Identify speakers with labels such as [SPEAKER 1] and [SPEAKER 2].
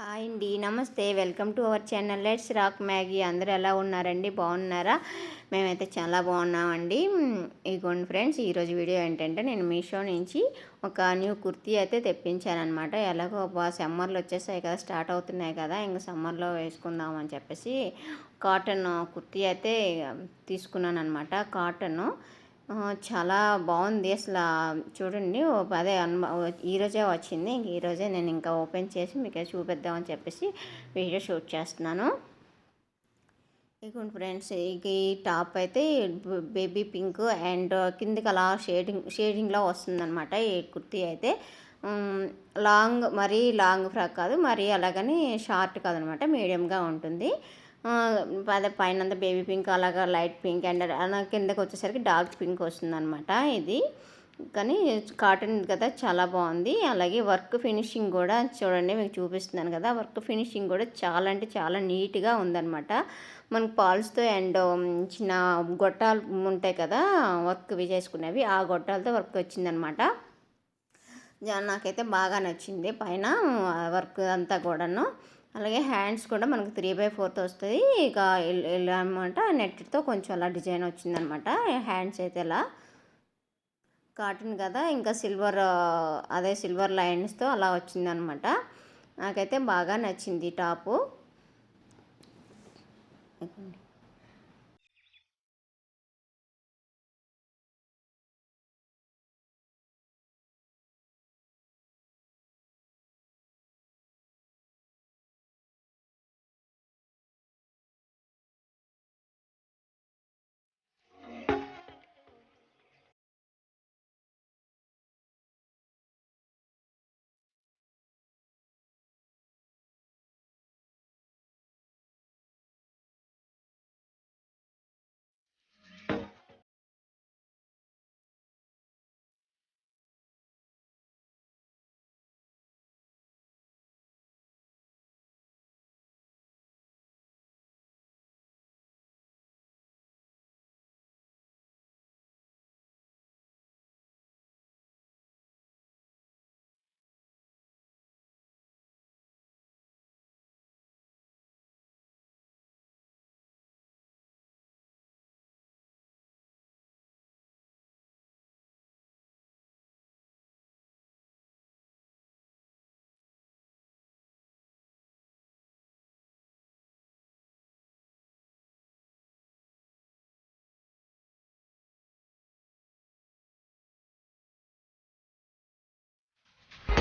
[SPEAKER 1] Hi అండి నమస్తే. Welcome to our channel. Let's rock Maggie. అందరూ ఎలా ఉన్నారండి? బాగున్నారా? మేమైతే చాలా బాగున్నామండి. ఇగోండి ఫ్రెండ్స్ ఈరోజు వీడియో ఏంటంటే నేను మీషో నుంచి ఒక న్యూ కుర్తీ అయితే తెప్పించాను అనమాట ఎలాగో సమ్మర్లు వచ్చేసాయి కదా స్టార్ట్ అవుతున్నాయి కదా ఇంకా సమ్మర్లో వేసుకుందాం అని చెప్పేసి కాటన్ కుర్తీ అయితే తీసుకున్నాను అనమాట కాటన్ చాలా బాగుంది అసలు. చూడండి అదే ఈరోజే వచ్చింది. ఇంక ఈరోజే నేను ఇంకా ఓపెన్ చేసి మీకు చూపిద్దామని చెప్పేసి వీడియో షూట్ చేస్తున్నాను. ఇక ఫ్రెండ్స్ ఇక ఈ టాప్ అయితే బేబీ పింక్ అండ్ కిందకి అలా షేడింగ్ షేడింగ్లో వస్తుందన్నమాట ఈ కుర్తీ అయితే. లాంగ్ మరీ లాంగ్ ఫ్రాక్ కాదు మరీ అలాగని షార్ట్ కాదనమాట మీడియంగా ఉంటుంది. అదే పైన బేబీ పింక్ అలాగా లైట్ పింక్ అండ్ కిందకి వచ్చేసరికి డార్క్ పింక్ వస్తుందన్నమాట ఇది. కానీ కాటన్ కదా చాలా బాగుంది. అలాగే వర్క్ ఫినిషింగ్ కూడా చూడండి మీకు చూపిస్తున్నాను కదా వర్క్ ఫినిషింగ్ కూడా చాలా అంటే చాలా నీట్గా ఉందన్నమాట. మనకు పాల్స్తో అండ్ చిన్న గొట్టాలు ఉంటాయి కదా వర్క్ చేసుకునేవి ఆ గొట్టాలతో వర్క్ వచ్చిందనమాట నాకైతే బాగా నచ్చింది పైన వర్క్ అంతా కూడాను. అలాగే హ్యాండ్స్ కూడా మనకు త్రీ బై ఫోర్త్ వస్తుంది ఇక ఇలా అనమాట నెట్తో కొంచెం అలా డిజైన్ వచ్చిందనమాట. హ్యాండ్స్ అయితే ఇలా కాటన్ కదా ఇంకా సిల్వర్ అదే సిల్వర్ లైన్స్తో అలా వచ్చిందనమాట. నాకైతే బాగా నచ్చింది టాపు.